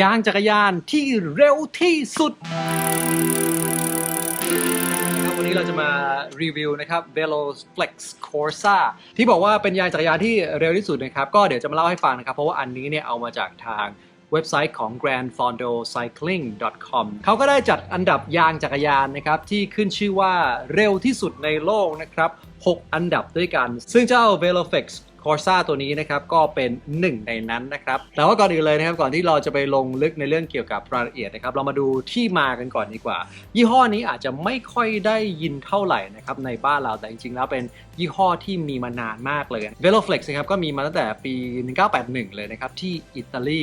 ยางจักรยานที่เร็วที่สุดครับวันนี้เราจะมารีวิวนะครับ Veloflex Corsa ที่บอกว่าเป็นยางจักรยานที่เร็วที่สุดนะครับ ก็เดี๋ยวจะมาเล่าให้ฟังนะครับ เพราะว่าอันนี้เนี่ยเอามาจากทางเว็บไซต์ของ Grand Fondo Cycling com เขาก็ได้จัดอันดับยางจักรยานนะครับ ที่ขึ้นชื่อว่าเร็วที่สุดในโลกนะครับ 6 อันดับด้วยกัน ซึ่งเจ้า Veloflex คอร์ซ่าตัวนี้นะครับก็เป็นหนึ่งในนั้นนะครับแต่ว่าก่อนอื่นเลยนะครับก่อนที่เราจะไปลงลึกในเรื่องเกี่ยวกับรายละเอียดนะครับเรามาดูที่มากันก่อนดีกว่า ยี่ห้อนี้อาจจะไม่ค่อยได้ยินเท่าไหร่นะครับในบ้านเราแต่จริงๆ แล้วเป็นยี่ห้อที่มีมานานมากเลย Veloflex นะครับก็มีมาตั้งแต่ปี 1981 เลยนะครับที่อิตาลี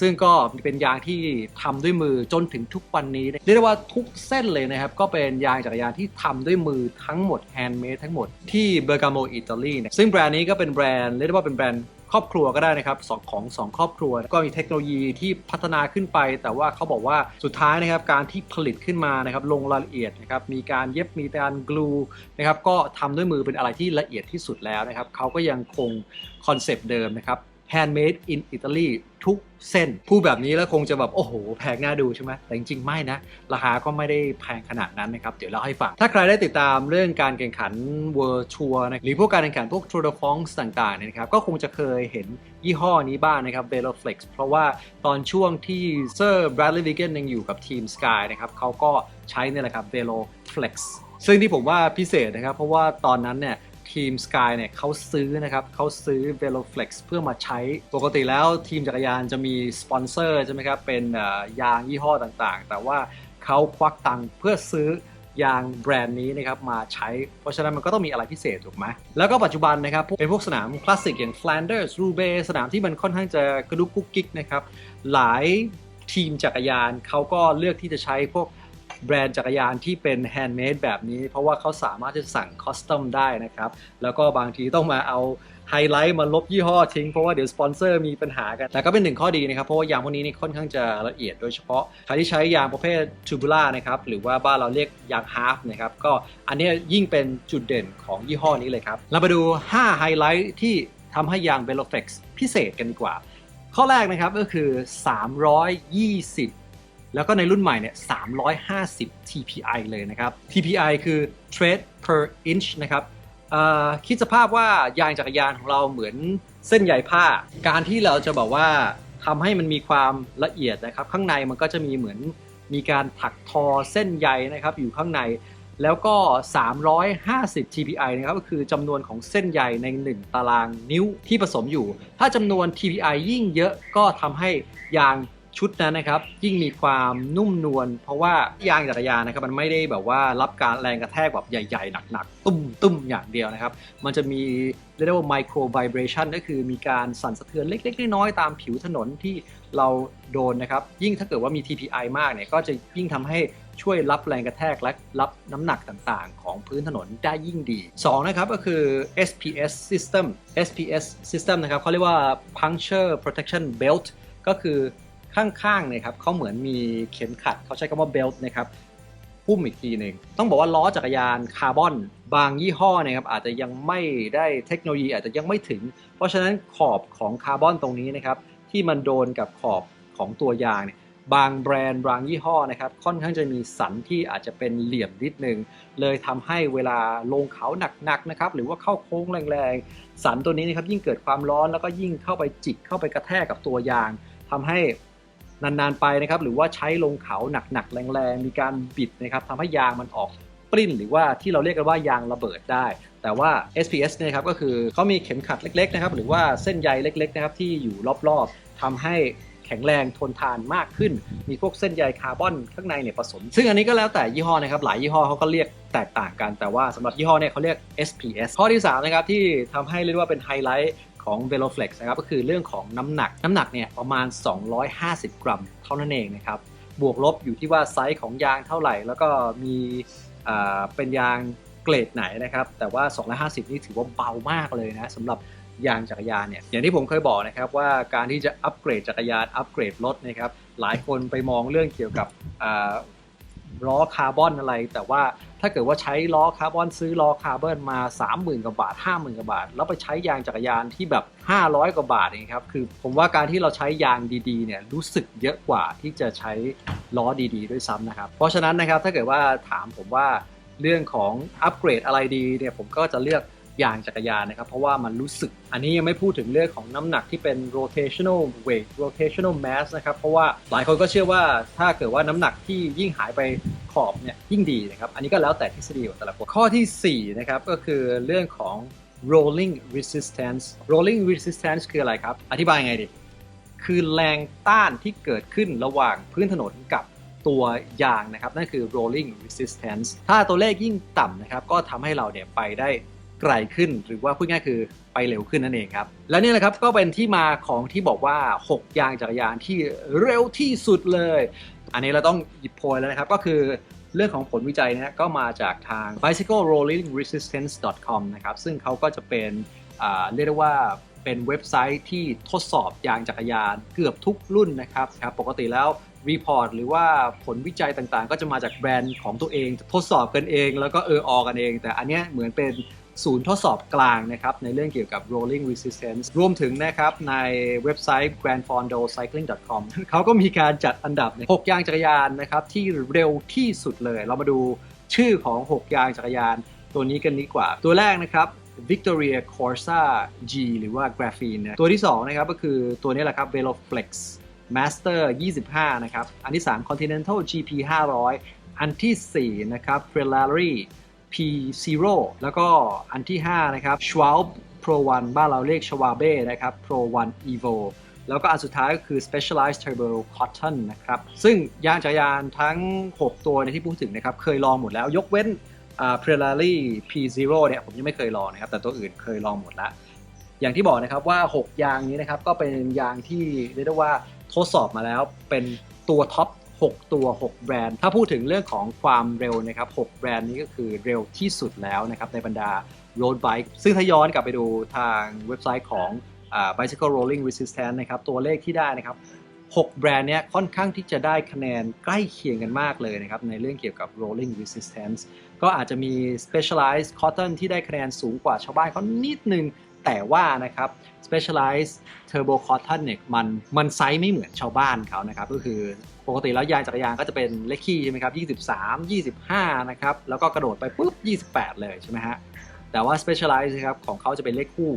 ซึ่งก็เป็นยางที่ทำด้วยมือจนถึงทุกวันนี้ เรียกได้ว่าทุกเส้นเลยนะครับ ก็เป็นยางจักรยานที่ทำด้วยมือทั้งหมดแฮนด์เมดทั้งหมดที่เบอร์กาโมอิตาลีนะซึ่งแบรนด์นี้ก็เป็นแบรนด์เรียกได้ว่าเป็นแบรนด์ครอบครัวก็ได้นะครับสองของสองครอบครัว ก็มีเทคโนโลยีที่พัฒนาขึ้นไป แต่ว่าเขาบอกว่าสุดท้ายนะครับการที่ผลิตขึ้นมานะครับลงรายละเอียดนะครับมีการเย็บมีการกลูนะครับก็ทำด้วยมือเป็นอะไรที่ละเอียดที่สุดแล้วนะครับเขาก็ยังคงคอนเซปต์เดิมนะครับ handmade in Italy ทุกเส้น พูดแบบนี้แล้วคงจะแบบ โอ้โห แพงน่าดูใช่ไหมแต่จริงๆ ไม่นะ ราคาก็ไม่ได้แพงขนาดนั้นนะครับ เดี๋ยวเล่าให้ฟัง ถ้าใครได้ติดตามเรื่องการแข่งขัน World Tour นะหรือพวกการแข่งขันพวก Tour de France ต่างๆเนี่ยนะครับ ก็คงจะเคยเห็นยี่ห้อนี้บ้างนะครับ Veloflex เพราะว่าตอนช่วงที่เซอร์ Bradley Wiggin ยังอยู่กับทีม Sky นะครับเขาก็ใช้เนี่ยแหละครับ Veloflex ซึ่งที่ผมว่าพิเศษนะครับ เพราะว่าตอนนั้นเนี่ย ทีม Sky เนี่ยเขาซื้อนะครับเขาซื้อ Veloflex เพื่อมาใช้ปกติแล้วทีมจักรยานจะมีสปอนเซอร์ใช่ไหมครับ เป็นยางยี่ห้อต่างๆ แต่ว่าเขาควักตังค์เพื่อซื้อยางแบรนด์นี้นะครับมาใช้ เพราะฉะนั้นมันก็ต้องมีอะไรพิเศษถูกไหมแล้วก็ปัจจุบันนะครับเป็นพวกสนามคลาสสิกอย่าง Flanders Roubaix สนามที่มันค่อนข้างจะกระดุกกุ๊กกิ๊กนะครับหลายทีมจักรยานเขาก็เลือกที่จะใช้พวก แบรนด์จักรยานที่เป็นแฮนด์เมดแบบนี้ เพราะว่าเขาสามารถจะสั่งคอสตอมได้นะครับ แล้วก็บางทีต้องมาเอาไฮไลท์มาลบยี่ห้อทิ้งเพราะว่าเดี๋ยวสปอนเซอร์มีปัญหากัน แต่ก็เป็นหนึ่งข้อดีนะครับ เพราะว่ายางพวกนี้นี่ค่อนข้างจะละเอียดโดยเฉพาะ ใครที่ใช้ยางประเภททูบูล่านะครับ หรือว่าบ้านเราเรียกยางฮาฟนะครับ ก็อันนี้ยิ่งเป็นจุดเด่นของยี่ห้อนี้เลยครับ เรามาดู 5 ไฮไลท์ที่ทำให้ยาง v e l o f l e x พิเศษกันดีกว่า ข้อแรกนะครับก็คือ 320 แล้วก็ในรุ่นใหม่เนี่ย350 TPI เลยนะครับ TPI คือ tread per inch นะครับคิดสภาพว่ายางจักรยานของเราเหมือนเส้นใยผ้า การที่เราจะบอกว่าทำให้มันมีความละเอียดนะครับ ข้างในมันก็จะมีเหมือนมีการถักทอเส้นใยนะครับอยู่ข้างในแล้วก็ 350 TPI นะครับก็คือจำนวนของเส้นใยใน 1 ตารางนิ้วที่ผสมอยู่ ถ้าจำนวน TPI ยิ่งเยอะก็ทำให้ยาง ชุดนั้นนะครับยิ่งมีความนุ่มนวลเพราะว่ายางจักรยานนะครับมันไม่ได้แบบว่ารับการแรงกระแทกแบบใหญ่ๆ หนักๆ ตุ้มตุ้มอย่างเดียวนะครับ มันจะมีเรียกได้ว่า micro vibration ก็คือมีการสั่นสะเทือนเล็กๆ น้อยๆ ตามผิวถนนที่เราโดนนะครับยิ่งถ้าเกิดว่ามี TPI มากเนี่ยก็จะยิ่งทำให้ช่วยรับแรงกระแทกและรับน้ำหนักต่างๆ ของพื้นถนนได้ยิ่งดี 2 นะครับก็คือ SPS system SPS system นะครับเขาเรียกว่า puncture protection belt ก็คือ ข้างๆเนี่ยครับเขาเหมือนมีเข็มขัดเขาใช้คำว่า belt นะครับหุ้มอีกทีหนึ่งต้องบอกว่าล้อจักรยานคาร์บอนบางยี่ห้อนะครับอาจจะยังไม่ได้เทคโนโลยีอาจจะยังไม่ถึง เพราะฉะนั้นขอบของคาร์บอนตรงนี้นะครับที่มันโดนกับขอบของตัวยางเนี่ยบางแบรนด์บางยี่ห้อนะครับค่อนข้างจะมีสันที่อาจจะเป็นเหลี่ยมนิดนึง เลยทำให้เวลาลงเขาหนักๆนะครับหรือว่าเข้าโค้งแรงๆ สันตัวนี้นะครับยิ่งเกิดความร้อนแล้วก็ยิ่งเข้าไปจิกเข้าไปกระแทกกับตัวยางทำให้ นานๆไปนะครับหรือว่าใช้ลงเขาหนักๆแรงๆ มีการบิดนะครับทำให้ยางมันออกปลิ้น หรือว่าที่เราเรียกกันว่ายางระเบิดได้ แต่ว่า SPS เนี่ยครับก็คือเขามีเข็มขัดเล็กๆนะครับหรือว่าเส้นใยเล็กๆนะครับที่อยู่รอบๆทำให้แข็งแรงทนทานมากขึ้น มีพวกเส้นใยคาร์บอนข้างในเนี่ยผสม ซึ่งอันนี้ก็แล้วแต่ยี่ห้อนะครับหลายยี่ห้อเขาก็เรียกแตกต่างกัน แต่ว่าสำหรับยี่ห้อเนี่ยเขาเรียก SPS ข้อที่สามนะครับที่ทำให้เรียกว่าเป็นไฮไลท์ ของ Veloflex นะครับก็คือเรื่องของน้ำหนัก น้ำหนักเนี่ยประมาณ 250 กรัม เท่านั้นเองนะครับ บวกลบอยู่ที่ว่าไซส์ของยางเท่าไหร่ แล้วก็มีเป็นยางเกรดไหนนะครับ แต่ว่า 250 นี่ถือว่าเบามากเลยนะสำหรับยางจักรยานเนี่ยอย่างที่ผมเคยบอกนะครับว่าการที่จะอัปเกรดจักรยานอัปเกรดรถนะครับหลายคนไปมองเรื่องเกี่ยวกับล้อคาร์บอนอะไร แต่ว่า ถ้าเกิดว่าใช้ล้อคาร์บอนซื้อล้อคาร์บอนมา 30,000กว่าบาท 50,000กว่าบาท แล้วไปใช้ยางจักรยานที่แบบ 500 กว่าบาทเองครับคือผมว่าการที่เราใช้ยางดีๆเนี่ยรู้สึกเยอะกว่าที่จะใช้ล้อดีๆ ด้วยซ้ำนะครับ เพราะฉะนั้นนะครับถ้าเกิดว่าถามผมว่าเรื่องของอัปเกรดอะไรดีเนี่ยผมก็จะเลือก ยางจักรยานนะครับ เพราะว่ามันรู้สึก อันนี้ยังไม่พูดถึงเรื่องของน้ำหนักที่เป็น rotational weight rotational mass นะครับ เพราะว่าหลายคนก็เชื่อว่าถ้าเกิดว่าน้ำหนักที่ยิ่งหายไปขอบเนี่ยยิ่งดีนะครับ อันนี้ก็แล้วแต่ทฤษฎีของแต่ละคน ข้อทีสี่4นะครับก็คือเรื่องของ rolling resistance rolling resistance คืออะไรครับ อธิบายยังไงดี คือแรงต้านที่เกิดขึ้นระหว่างพื้นถนนกับตัวยางนะครับ นั่นคือ rolling resistance ถ้าตัวเลขยิ่งต่ำนะครับ ก็ทำให้เราเนี่ยไปได้ ไกลขึ้น หรือว่าพูดง่ายคือไปเร็วขึ้นนั่นเองครับ และนี่แหละครับก็เป็นที่มาของที่บอกว่า 6 ยางจักรยานที่เร็วที่สุดเลย อันนี้เราต้องหยิบโพยแล้วนะครับก็คือเรื่องของผลวิจัยนะก็มาจากทาง bicyclerolling-resistance.com นะครับซึ่งเขาก็จะเป็นเรียกได้ว่าเป็นเว็บไซต์ที่ทดสอบยางจักรยานเกือบทุกรุ่นนะครับครับปกติแล้วรีพอร์ตหรือว่าผลวิจัยต่างๆ ก็จะมาจากแบรนด์ของตัวเองทดสอบกันเอง แล้วก็เออออกันเอง แต่อันเนี้ยเหมือนเป็น ศูนย์ทดสอบกลางนะครับในเรื่องเกี่ยวกับ rolling resistance รวมถึงนะครับในเว็บไซต์ grandfondocycling.com เขาก็มีการจัดอันดับเนี่ยหกยางจักรยานนะครับที่เร็วที่สุดเลย เรามาดูชื่อของ 6 ยางจักรยานตัวนี้กันดีกว่า ตัวแรกนะครับ Victoria Corsa G หรือว่า Graphene ตัวที่ 2 นะครับก็คือตัวนี้แหละครับ Veloflex Master 25 นะครับ อันที่ 3 Continental GP 500 อันทีสี่4 นะครับ Ferrari P0 แล้วก็อันที่ 5 นะครับ Schwab Pro 1 บ้านเราเรียก Schwabe นะครับ Pro 1 Evo แล้วก็อันสุดท้ายก็คือ Specialized Turbo Cotton นะครับ ซึ่งยางจักรยานทั้ง 6 ตัวในที่พูดถึงนะครับ เคยลองหมดแล้วยกเว้นอ่า Ferrari P0 เนี่ยผมยังไม่เคยลองนะครับ แต่ตัวอื่นเคยลองหมดแล้ว อย่างที่บอกนะครับว่า 6 ยางนี้นะครับ ก็เป็นยางที่เรียกได้ว่าทดสอบมาแล้วเป็นตัวท็อป 6 ตัว 6 แบรนด์ ถ้าพูดถึงเรื่องของความเร็วนะครับ 6 แบรนด์นี้ก็คือเร็วที่สุดแล้วนะครับในบรรดา road bike ซึ่งถ้าย้อนกลับไปดูทางเว็บไซต์ของอ่า bicycle rolling resistance นะครับตัวเลขที่ได้นะครับ 6 แบรนด์เนี้ยค่อนข้างที่จะได้คะแนนใกล้เคียงกันมากเลยนะครับในเรื่องเกี่ยวกับ rolling resistance ก็อาจจะมี specialized cotton ที่ได้คะแนนสูงกว่าชาวบ้านเขานิดนึง แต่ว่านะครับ specialized turbo cotton เนี่ยมันมันไซส์ไม่เหมือนชาวบ้านเขานะครับ ก็คือปกติแล้วยางจักรยานก็จะเป็นเลขคี่ใช่ไหมครับ 23 25 นะครับ แล้วก็กระโดดไปปุ๊บ 28 เลยใช่ไหมฮะแต่ว่า specialized นะครับของเขาจะเป็นเลขคู่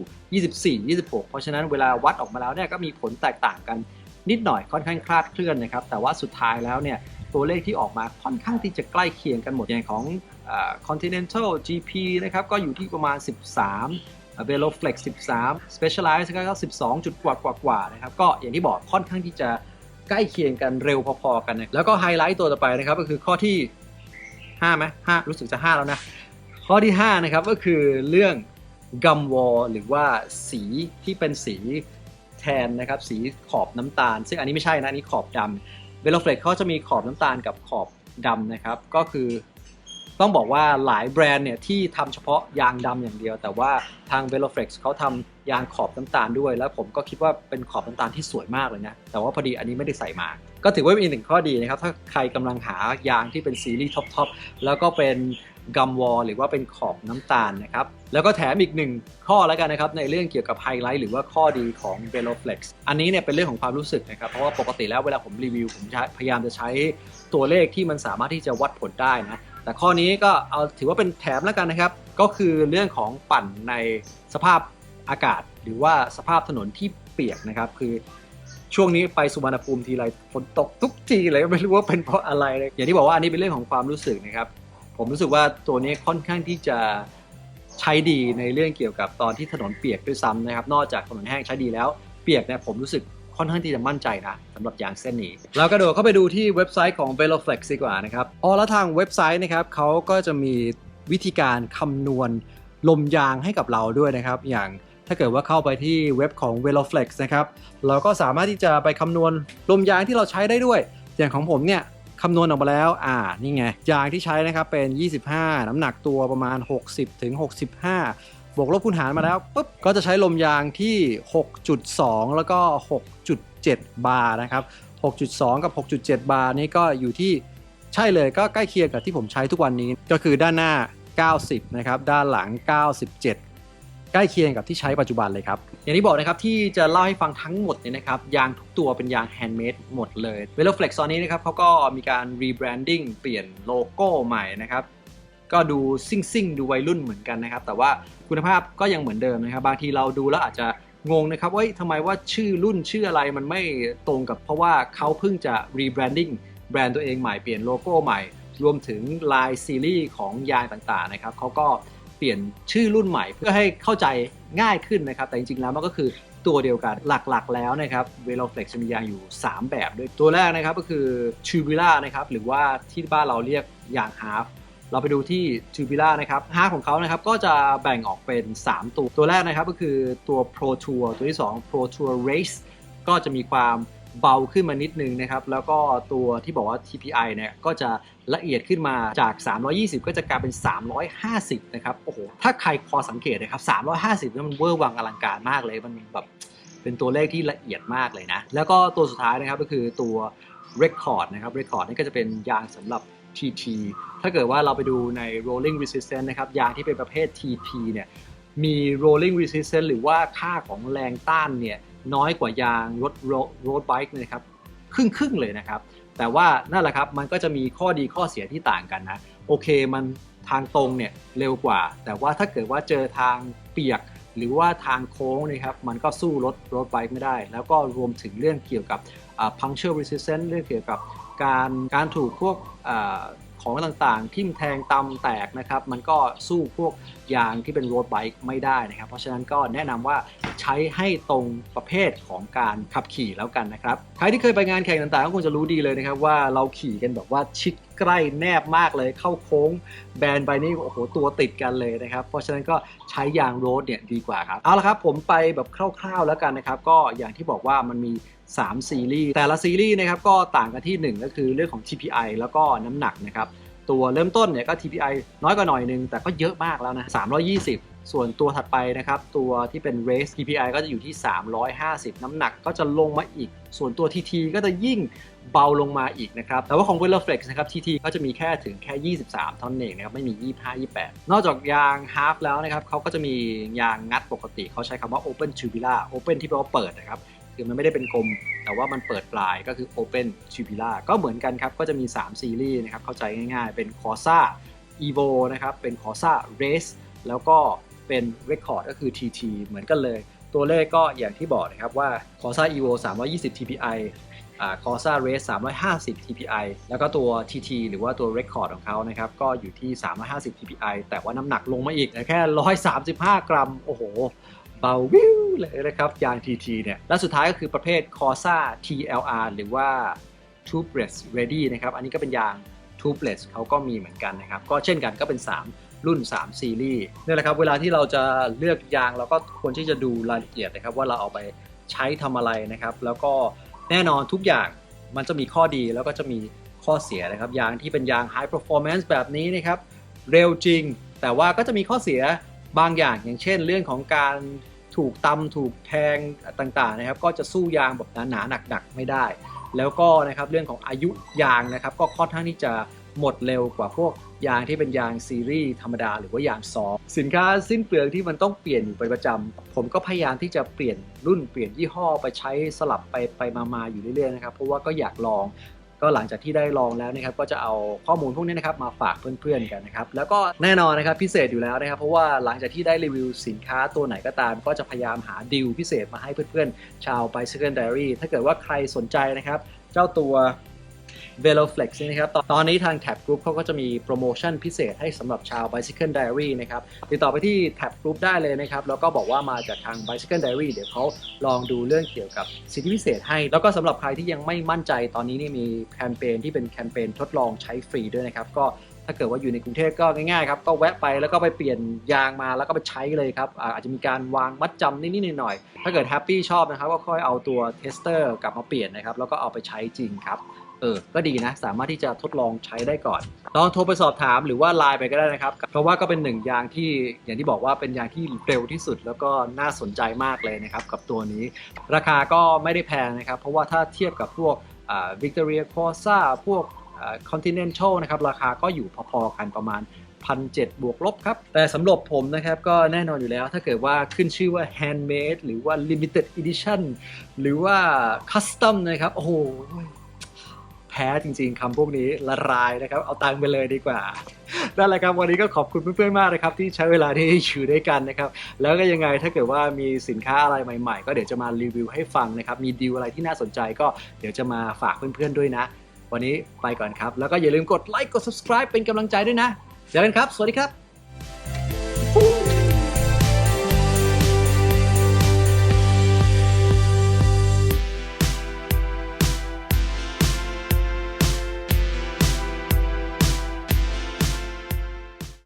24 26 เพราะฉะนั้นเวลาวัดออกมาแล้วเนี่ยก็มีผลแตกต่างกันนิดหน่อยค่อนข้างคลาดเคลื่อนนะครับ แต่ว่าสุดท้ายแล้วเนี่ยตัวเลขที่ออกมาค่อนข้างที่จะใกล้เคียงกันหมดอย่างของ Continental GP นะครับก็อยู่ที่ประมาณ 13 v e l o f l e x 13 Specialized ก็12 จุดกว่ากว่ากว่านะครับ ก็อย่างที่บอกค่อนข้างที่จะใกล้เคียงกันเร็วพอๆกันนะแล้วก็ไฮไลท์ตัวต่อไปนะครับก็คือข้อที่5ไหม5รู้สึกจะ 5 แล้วนะ ข้อที่ 5 นะครับก็คือเรื่องกัมวอลหรือว่าสีที่เป็นสีแทนนะครับ สีขอบน้ำตาล ซึ่งอันนี้ไม่ใช่นะ อันนี้ขอบดำเวลเฟลกเขาจะมีขอบน้ำตาลกับขอบดำนะครับ ก็คือ ต้องบอกว่าหลายแบรนด์เนี่ยที่ทำเฉพาะยางดำอย่างเดียว แต่ว่าทาง v e l o f l e x เขาทำยางขอบน้ำตาลด้วย แล้วผมก็คิดว่าเป็นขอบน้ำตาลที่สวยมากเลยนะ แต่ว่าพอดีอันนี้ไม่ได้ใส่มา ก็ถือว่าเป็นอีกหนึ่งข้อดีนะครับ ถ้าใครกำลังหายางที่เป็นซีรีส์ท็อปๆแล้วก็เป็นกัมวอลหรือว่าเป็นขอบน้ำตาลนะครับ แล้วก็แถมอีกหนึ่งข้อแล้วกันนะครับ ในเรื่องเกี่ยวกับไฮไลท์หรือว่าข้อดีของ v e l o f l e x อันนี้เนี่ยเป็นเรื่องของความรู้สึกนะครับ เพราะว่าปกติแล้วเวลาผมรีวิว ผมพยายามจะใช้ตัวเลขที่มันสามารถที่จะวัดผลได้นะ แต่ข้อนี้ก็เอาถือว่าเป็นแถมแล้วกันนะครับ ก็คือเรื่องของปั่นในสภาพอากาศ หรือว่าสภาพถนนที่เปียกนะครับ คือช่วงนี้ไปสุวรรณภูมิทีไรฝนตกทุกทีเลยไม่รู้ว่าเป็นเพราะอะไรเลยอย่างที่บอกว่าอันนี้เป็นเรื่องของความรู้สึกนะครับ ผมรู้สึกว่าตัวนี้ค่อนข้างที่จะใช้ดีในเรื่องเกี่ยวกับตอนที่ถนนเปียกด้วยซ้ำนะครับ นอกจากถนนแห้งใช้ดีแล้วเปียกเนี่ยผมรู้สึก ค่อนข้างที่จะมั่นใจนะสำหรับยางเส้นนี้ เราก็โดดเข้าไปดูที่เว็บไซต์ของ Veloflex ดีกว่านะครับอ๋อแล้วทางเว็บไซต์นะครับเขาก็จะมีวิธีการคำนวณลมยางให้กับเราด้วยนะครับ อย่างถ้าเกิดว่าเข้าไปที่เว็บของ Veloflex นะครับเราก็สามารถที่จะไปคำนวณลมยางที่เราใช้ได้ด้วย อย่างของผมเนี่ยคำนวณออกมาแล้ว อ่า นี่ไง ยางที่ใช้นะครับเป็น 25 น้ำหนักตัวประมาณ 60ถึง65 บวกลบคูณหารมาแล้วปุ๊บ ก็จะใช้ลมยางที่ 6.2 แล้วก็ 6.7 บาร์นะครับ 6.2 กับ 6.7 บาร์นี่ก็อยู่ที่ใช่เลยก็ใกล้เคียงกับที่ผมใช้ทุกวันนี้ ก็คือด้านหน้า 90 นะครับ ด้านหลัง 97ใกล้เคียงกับที่ใช้ปัจจุบันเลยครับ อย่างที่บอกนะครับที่จะเล่าให้ฟังทั้งหมดเนี่ยนะครับยางทุกตัวเป็นยางแฮนด์เมดหมดเลย v e l o Flex ตอนนี้นะครับเขาก็มีการรีแบรนดิ้งเปลี่ยนโลโก้ใหม่นะครับ ก็ดูซิ่งซิ่งๆดูวัยรุ่นเหมือนกันนะครับ แต่ว่าคุณภาพก็ยังเหมือนเดิมนะครับ บางทีเราดูแล้วอาจจะ งงนะครับว่าเฮ้ยทำไมว่าชื่อรุ่นชื่ออะไรมันไม่ตรงกับเพราะว่าเขาเพิ่งจะรีแบรนดิ้งแบรนด์ตัวเองใหม่เปลี่ยนโลโก้ใหม่ รวมถึงลายซีรีส์ของยางต่างๆนะครับเขาก็เปลี่ยนชื่อรุ่นใหม่เพื่อให้เข้าใจง่ายขึ้นนะครับ แต่จริงๆแล้วมันก็คือตัวเดียวกันหลักๆแล้วนะครับเวล f l e x จะมียางอยู่ 3 แบบด้วยตัวแรกนะครับก็คือ Tubular นะครับหรือว่าที่บ้านเราเรียกยาง half เราไปดูที่ Tubular นะครับฮาร์ของเขานะครับก็จะแบ่งออกเป็น 3 ตัว ตัวแรกนะครับก็คือตัว Pro Tour ตัวที่ 2 Pro Tour Race ก็จะมีความเบาขึ้นมานิดนึงนะครับ แล้วก็ตัวที่บอกว่า TPI เนี่ยก็จะละเอียดขึ้นมาจาก 320 ก็จะกลายเป็น 350 นะครับ โอ้โห ถ้าใครพอสังเกตนะครับ 350นี่มันเวอร์วังอลังการมากเลย มันแบบเป็นตัวเลขที่ละเอียดมากเลยนะ แล้วก็ตัวสุดท้ายนะครับก็คือตัว Record นะครับ Record นี่ก็จะเป็นยางสำหรับ TT ถ้าเกิดว่าเราไปดูใน rolling resistance นะครับยางที่เป็นประเภท TP เนี่ยมี rolling resistance หรือว่าค่าของแรงต้านเนี่ยน้อยกว่ายางรถรถไบค์นะครับครึ่งครึ่งๆเลยนะครับ แต่ว่านั่นแหละครับมันก็จะมีข้อดีข้อเสียที่ต่างกันนะโอเคมันทางตรงเนี่ยเร็วกว่า แต่ว่าถ้าเกิดว่าเจอทางเปียกหรือว่าทางโค้งนะครับมันก็สู้รถรถไบค์ไม่ได้ แล้วก็รวมถึงเรื่องเกี่ยวกับ puncture resistance เรื่องเกี่ยวกับ การการถูกพวกอของต่างๆ ทิ่มแทงตำแตกนะครับ มันก็สู้พวกยางที่เป็นรถไบค์ไม่ได้นะครับ เพราะฉะนั้นก็แนะนำว่าใช้ให้ตรงประเภทของการขับขี่แล้วกันนะครับใครที่เคยไปงานแข่งต่างๆก็คงจะรู้ดีเลยนะครับว่าเราขี่กันแบบว่าชิดใกล้แนบมากเลยเข้าโค้งแบนไปนี่โอ้โหตัวติดกันเลยนะครับ เพราะฉะนั้นก็ใช้ยางโรดเนี่ยดีกว่าครับ เอาละครับผมไปแบบคร่าวๆแล้วกันนะครับ ก็อย่างที่บอกว่ามันมี 3 ซีรีส์แต่ละซีรีส์นะครับก็ต่างกันที่ 1 ก็คือเรื่องของ TPI แล้วก็น้ำหนักนะครับ ตัวเริ่มต้นเนี่ยก็ TPI น้อยกว่าหน่อยนึง แต่ก็เยอะมากแล้วนะ 320 ส่วนตัวถัดไปนะครับ ตัวที่เป็น Race TPI ก็จะอยู่ที่ 350 น้ำหนักก็จะลงมาอีก ส่วนตัว TT ก็จะยิ่งเบาลงมาอีกนะครับ แต่ว่าของ w e l l Flex นะครับ TT ก็จะมีแค่ถึงแค่ 23 เท่านั้นเองนะครับ ไม่มี 25 28 นอกจากยาง Half แล้วนะครับเขาก็จะมียางงัดปกติ เขาใช้คำว่า Open Tubular Open ที่แปลว่าเปิดนะครับ คือมันไม่ได้เป็นกลม แต่ว่ามันเปิดปลายก็คือ Open Tubular ก็เหมือนกันครับ ก็จะมี 3 ซีรีส์นะครับ เข้าใจง่ายๆ เป็น Corsa Evo นะครับ เป็น Corsa Race แล้วก็เป็น Record ก็คือ TT เหมือนกันเลย ตัวเลขก็อย่างที่บอกนะครับว่า Corsa Evo 320 TPI อ่า Corsa Race 350 TPI แล้วก็ตัว TT หรือว่าตัว Record ของเขานะครับ ก็อยู่ที่ 350 TPI แต่ว่าน้ำหนักลงมาอีกแค่ 135 กรัม โอ้โห เบาวิวเลยนะครับ ยาง TT เนี่ย และสุดท้ายก็คือประเภท Corsa TLR หรือว่า Tubeless Ready นะครับ อันนี้ก็เป็นยาง Tubeless เขาก็มีเหมือนกันนะครับ ก็เช่นกันก็เป็น 3 รุ่น 3 ซีรีส์นี่แหละครับ เวลาที่เราจะเลือกยางเราก็ควรที่จะดูรายละเอียดนะครับ ว่าเราเอาไปใช้ทำอะไรนะครับ แล้วก็แน่นอนทุกอย่างมันจะมีข้อดีแล้วก็จะมีข้อเสียนะครับ ยางที่เป็นยาง High Performance แบบนี้นะครับ เร็วจริง แต่ว่าก็จะมีข้อเสีย บางอย่างอย่างเช่น เรื่องของการถูกตำถูกแทงต่างๆนะครับ ก็จะสู้ยางแบบหนาๆหนักๆไม่ได้ แล้วก็นะครับเรื่องของอายุยางนะครับ ก็ค่อนข้างที่จะหมดเร็วกว่าพวกยางที่เป็นยางซีรีส์ธรรมดาหรือว่ายางซอฟสินค้าสิ้นเปลืองที่มันต้องเปลี่ยนอยู่เป็นประจำผมก็พยายามที่จะเปลี่ยนรุ่นเปลี่ยนยี่ห้อไปใช้สลับไปไปมาๆอยู่เรื่อยๆนะครับเพราะว่าก็อยากลอง ก็หลังจากที่ได้ลองแล้วนะครับก็จะเอาข้อมูลพวกนี้นะครับมาฝากเพื่อนๆกันนะครับแล้วก็แน่นอนนะครับพิเศษอยู่แล้วนะครับ เพราะว่าหลังจากที่ได้รีวิวสินค้าตัวไหนก็ตาม ก็จะพยายามหาดีลพิเศษมาให้เพื่อนๆชาว Bicycle Diary ถ้าเกิดว่าใครสนใจนะครับ เจ้าตัว v e l o Flex นี่นะครับ ตอนนี้ทาง Tab Group เขาก็จะมีโปรโมชั่นพิเศษให้สำหรับชาว Bicycle Diary นะครับ ติดต่อไปที่ Tab Group ได้เลยนะครับ แล้วก็บอกว่ามาจากทาง Bicycle Diary เดี๋ยวเขาลองดูเรื่องเกี่ยวกับสิทธิพิเศษให้ แล้วก็สำหรับใครที่ยังไม่มั่นใจตอนนี้นี่มีแคมเปญที่เป็นแคมเปญทดลองใช้ฟรีด้วยนะครับ ก็ถ้าเกิดว่าอยู่ในกรุงเทพก็ง่ายๆครับ ก็แวะไปแล้วก็ไปเปลี่ยนยางมาแล้วก็ไปใช้เลยครับ อาอาจจะมีการวางมัดจำนิดๆหน่อยๆถ้าเกิดแฮปปี้ชอบนะครับก็ค่อยเอาตัวเทสเตอร์กลับมาเปลี่ยนนะครับแล้วก็เอาไปใช้จริงครับ เออ ก็ดีนะ สามารถที่จะทดลองใช้ได้ก่อน ลองโทรไปสอบถามหรือว่าไลน์ไปก็ได้นะครับ เพราะว่าก็เป็นหนึ่งยางที่อย่างที่บอกว่าเป็นยางที่เร็วที่สุด แล้วก็น่าสนใจมากเลยนะครับกับตัวนี้ ราคาก็ไม่ได้แพงนะครับ เพราะว่าถ้าเทียบกับพวกอ่า Victoria Corsa พวกเอ่อ Continental นะครับ ราคาก็อยู่พอๆกันประมาณ1,700บวกลบครับ แต่สำหรับผมนะครับก็แน่นอนอยู่แล้วถ้าเกิดว่าขึ้นชื่อว่า handmade หรือว่า limited edition หรือว่า custom นะครับ โอ้โห พ้จริงๆคำพวกนี้ละลายนะครับ เอาตังค์ไปเลยดีกว่านั่นแหละครับวันนี้ก็ขอบคุณเพื่อนๆมากนะครับ ที่ใช้เวลาที่อยู่ด้วยกันนะครับ แล้วก็ยังไงถ้าเกิดว่ามีสินค้าอะไรใหม่ๆ ก็เดี๋ยวจะมารีวิวให้ฟังนะครับ มีดีลอะไรที่น่าสนใจก็เดี๋ยวจะมาฝากเพื่อนๆด้วยนะ วันนี้ไปก่อนครับ แล้วก็อย่าลืมกดไลค์กด subscribe เป็นกำลังใจด้วยนะเจอกันครับ สวัสดีครับ